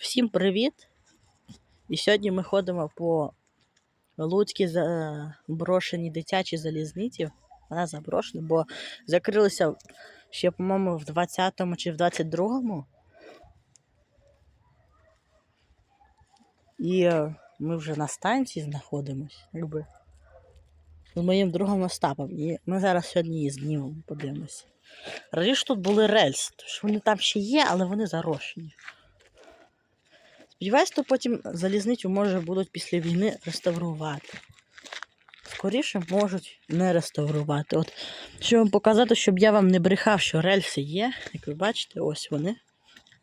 Всім привіт! І сьогодні ми ходимо по Луцькій заброшеній дитячій залізниці. Вона заброшена, бо закрилися ще, по-моєму, в 20-му чи в 22-му. І е, ми вже на станції знаходимося, якби. З моїм другом Остапом. І ми зараз сьогодні її знімемо, подивимося. Раніше тут були рельси, тож вони там ще є, але вони зарощені. Сподіваюсь, потім залізницю може будуть після війни реставрувати. Скоріше можуть не реставрувати. От, щоб вам показати, щоб я вам не брехав, що рельси є. Як ви бачите, ось вони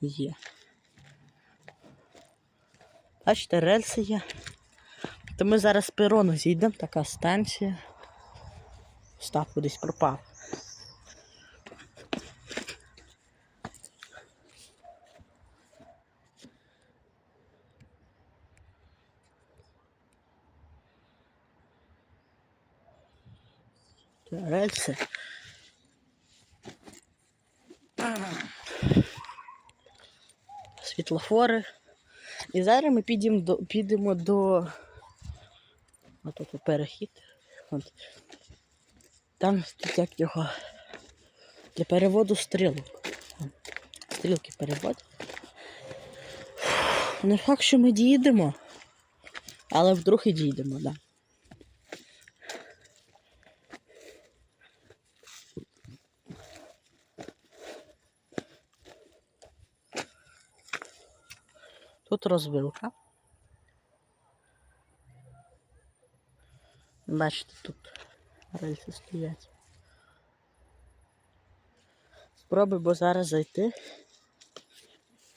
є. Бачите, рельси є. То ми зараз з перону зійдемо, така станція. Став кудись пропав. Рельси. Світлофори. І зараз ми підемо до, підемо до. Тут перехід. От. Там як його. Для переводу стрілок. Стрілки переводять. Не факт, що ми дійдемо, але вдруг і дійдемо, так. Да. Тут розвилка. Бачите, тут рельси стоять. Спробуй, бо зараз зайти,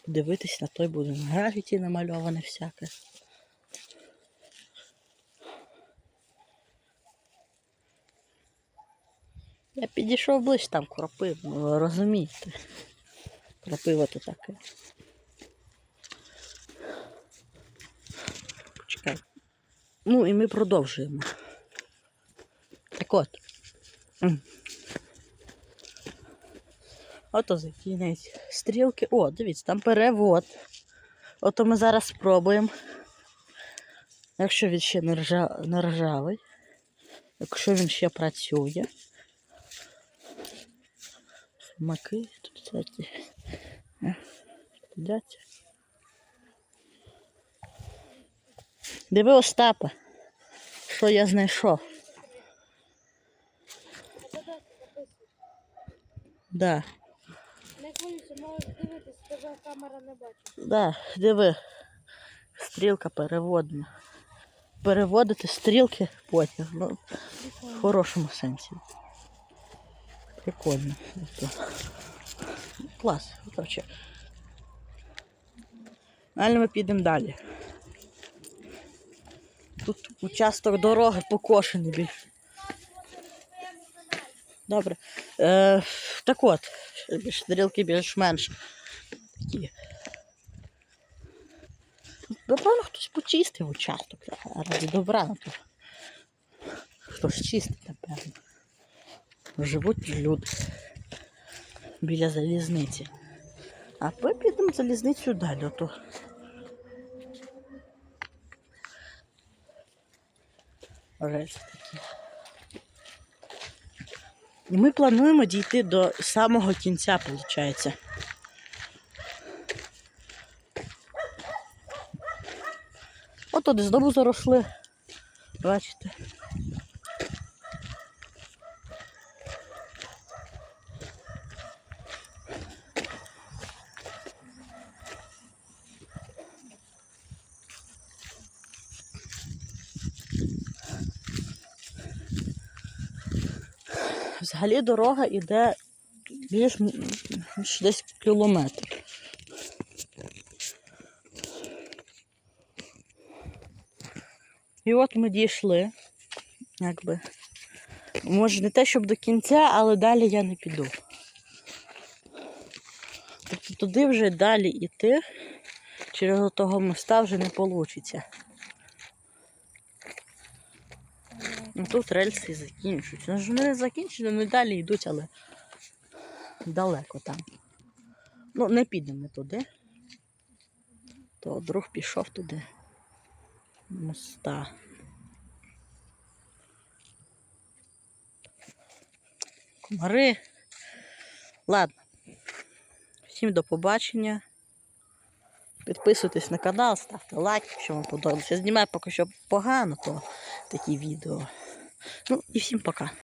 подивитись на той будинок. Графіті намальоване всяке. Я підійшов ближче там кропив, ну розумієте. Кропиво то таке. Ну і ми продовжуємо. Так от. Ото закінець стрілки. О, дивіться, там перевод. Ото ми зараз спробуємо. Якщо він ще не, ржа... не ржавий, якщо він ще працює. Маки тут Сидять. Диви Остапа, що я знайшов. Да, Не хвилюйся, можеш дивитись, тебе камера не бачить. да, диви. Стрілка переводна. Переводити стрілки потяг. Ну, в хорошому сенсі. Прикольно. Клас. Короче. Далі ми підемо далі. Тут участок дороги покошений більше. Добре. Е, так от, стрілки більш-менш такі. Напевно, хтось почистив участок ради добра. Ну, то Хтось чистить, напевно. Живуть люди біля залізниці. А ми підемо залізницю далі. Рельси такі. І ми плануємо дійти до самого кінця, виходить. От туди знову заросли. Бачите. Взагалі дорога йде більш десь кілометр. І от ми дійшли. Якби. Може, не те, щоб до кінця, але далі я не піду. Тобто туди вже далі йти, через того моста вже не вийде. Ну тут рельси закінчуються. Ну ж вони не закінчені, вони далі йдуть, але далеко там. Ну, не підемо туди. То друг пішов туди. Моста. Комари. Ладно. Всім до побачення. Підписуйтесь на канал, ставте лайк, якщо вам подобається. Знімаю поки що погано, то такі відео. Ну і всім пока.